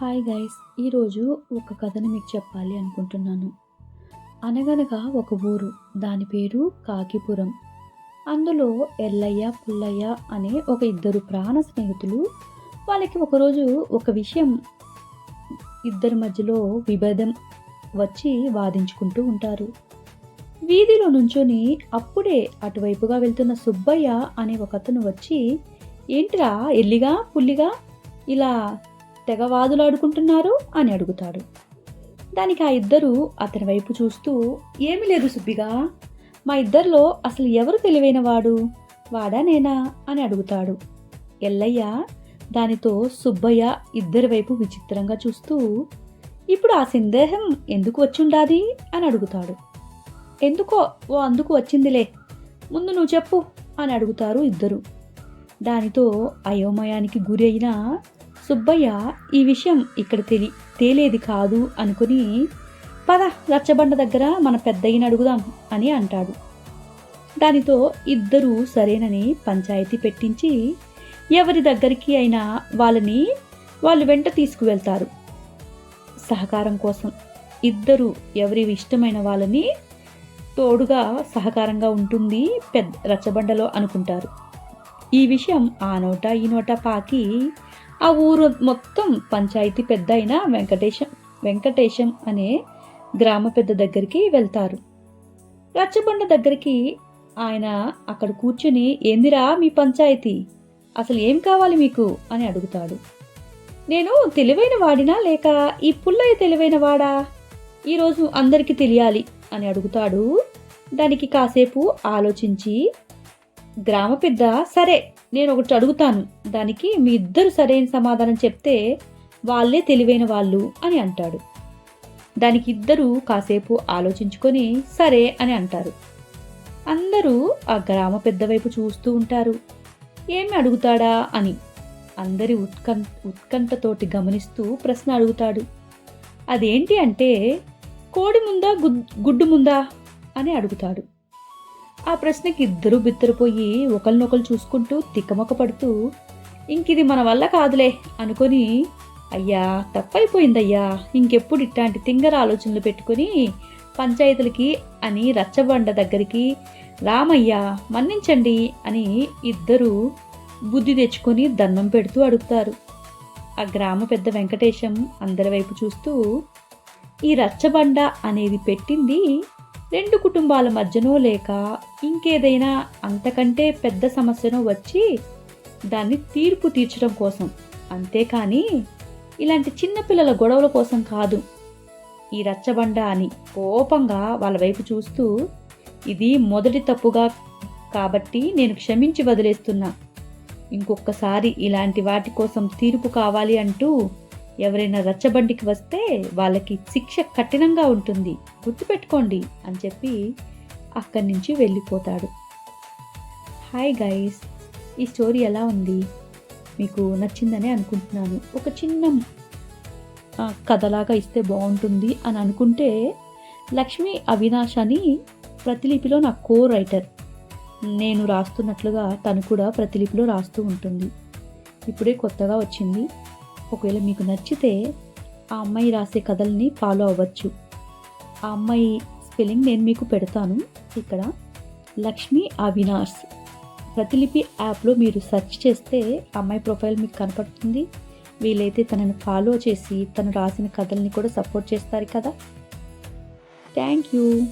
Hi guys ఈరోజు ఒక కథను మీకు చెప్పాలి అనుకుంటున్నాను. అనగనగా ఒక ఊరు దాని పేరు కాకిపురం. అందులో ఎల్లయ్య పుల్లయ్య అనే ఒక ఇద్దరు ప్రాణ స్నేహితులు వాళ్ళకి ఒకరోజు ఒక విషయం ఇద్దరి మధ్యలో విభేదం వచ్చి వాదించుకుంటూ ఉంటారు. వీధిలో నుంచొని అప్పుడే అటువైపుగా వెళ్తున్న సుబ్బయ్య అనే ఒక అతను వచ్చి ఏంట్రా ఎల్లిగా పుల్లిగా? ఇలా తెగ వాదులాడుకుంటున్నారు అని అడుగుతాడు. దానికి ఆ ఇద్దరు అతని వైపు చూస్తూ ఏమీ లేదు సుబ్బిగా మా ఇద్దరిలో అసలు ఎవరు తెలివైన వాడు వాడా నేనా? అని అడుగుతాడు. ఎల్లయ్య దానితో సుబ్బయ్య ఇద్దరి వైపు విచిత్రంగా చూస్తూ ఇప్పుడు ఆ సందేహం ఎందుకు వచ్చుండాది? అని అడుగుతాడు. ఎందుకో ఓ అందుకు వచ్చిందిలే. ముందు నువ్వు చెప్పు అని అడుగుతారు ఇద్దరు. దానితో అయోమయానికి గురి అయిన సుబ్బయ్య ఈ విషయం ఇక్కడ తెలి తేలేది కాదు అనుకుని పద రచ్చబండ దగ్గర మన పెద్దయ్యని అడుగుదాం అని అంటాడు. దానితో ఇద్దరూ సరేనని పంచాయతీ పెట్టించి ఎవరి దగ్గరికి అయినా వాళ్ళని వాళ్ళు వెంట తీసుకువెళ్తారు. సహకారం కోసం ఇద్దరు ఎవరి ఇష్టమైన వాళ్ళని తోడుగా సహకారంగా ఉంటుంది పెద్ద రచ్చబండలో అనుకుంటారు. ఈ విషయం ఆ నోట ఈ నోట పాకి ఆ ఊరు మొత్తం పంచాయతీ పెద్ద అయిన వెంకటేశం వెంకటేశం అనే గ్రామ పెద్ద దగ్గరికి వెళ్తారు. రచ్చబండ దగ్గరికి ఆయన అక్కడ కూర్చుని ఏందిరా మీ పంచాయతీ? అసలు ఏం కావాలి మీకు? అని అడుగుతాడు. నేను తెలివైన వాడినా లేక ఈ పుల్లయ్య తెలివైన వాడా? ఈరోజు అందరికీ తెలియాలి అని అడుగుతాడు. దానికి కాసేపు ఆలోచించి గ్రామ పెద్ద సరే నేను ఒకటి అడుగుతాను. దానికి మీ ఇద్దరు సరైన సమాధానం చెప్తే వాళ్ళే తెలివైన వాళ్ళు అని అంటాడు. దానికి ఇద్దరు కాసేపు ఆలోచించుకొని సరే అని అంటారు. అందరూ ఆ గ్రామ పెద్దవైపు చూస్తూ ఉంటారు. ఏమి అడుగుతాడా అని అందరి ఉత్కం ఉత్కంఠతోటి గమనిస్తూ ప్రశ్న అడుగుతాడు. అదేంటి అంటే కోడి ముందా గుడ్- గుడ్డు ముందా అని అడుగుతాడు. ఆ ప్రశ్నకి ఇద్దరు బిత్తరపోయి ఒకరినొకరు చూసుకుంటూ తిక్కమొక్క పడుతూ ఇంకిది మన వల్ల కాదులే అనుకొని అయ్యా తప్పైపోయిందయ్యా ఇంకెప్పుడు ఇట్లాంటి తింగర ఆలోచనలు పెట్టుకొని పంచాయతీలకి అని రచ్చబండ దగ్గరికి రామయ్య మన్నించండి అని ఇద్దరు బుద్ధి తెచ్చుకొని దండం పెడుతూ అడుగుతారు. ఆ గ్రామ పెద్ద వెంకటేశం అందరి వైపు చూస్తూ ఈ రచ్చబండ అనేది పెట్టింది రెండు కుటుంబాల మధ్యనో లేక ఇంకేదైనా అంతకంటే పెద్ద సమస్యనో వచ్చి దాన్ని తీర్పు తీర్చడం కోసం. అంతేకాని ఇలాంటి చిన్నపిల్లల గొడవల కోసం కాదు. ఈ రచ్చబండ అని కోపంగా వాళ్ళ వైపు చూస్తూ ఇది మొదటి తప్పుగా కాబట్టి నేను క్షమించి వదిలేస్తున్నా. ఇంకొకసారి ఇలాంటి వాటి కోసం తీర్పు కావాలి అంటూ ఎవరైనా రచ్చబండికి వస్తే వాళ్ళకి శిక్ష కఠినంగా ఉంటుంది. గుర్తుపెట్టుకోండి అని చెప్పి అక్కడి నుంచి వెళ్ళిపోతాడు. హాయ్ గైస్ ఈ స్టోరీ ఎలా ఉంది? మీకు నచ్చిందనే అనుకుంటున్నాను. ఒక చిన్న కథలాగా ఇస్తే బాగుంటుంది అని అనుకుంటే లక్ష్మి అవినాష్ అని ప్రతిలిపిలో నా కో రైటర్ నేను రాస్తున్నట్లుగా తను కూడా ప్రతిలిపిలో రాస్తూ ఉంటుంది. ఇప్పుడే కొత్తగా వచ్చింది. ఒకవేళ మీకు నచ్చితే ఆ అమ్మాయి రాసే కథల్ని ఫాలో అవ్వచ్చు. ఆ అమ్మాయి స్పెల్లింగ్ నేను మీకు పెడతాను. ఇక్కడ లక్ష్మి అవినాష్. ప్రతిలిపి యాప్లో మీరు సెర్చ్ చేస్తే అమ్మాయి ప్రొఫైల్ మీకు కనపడుతుంది. వీలైతే తనని ఫాలో చేసి తను రాసిన కథల్ని కూడా సపోర్ట్ చేస్తారు కదా. Thank you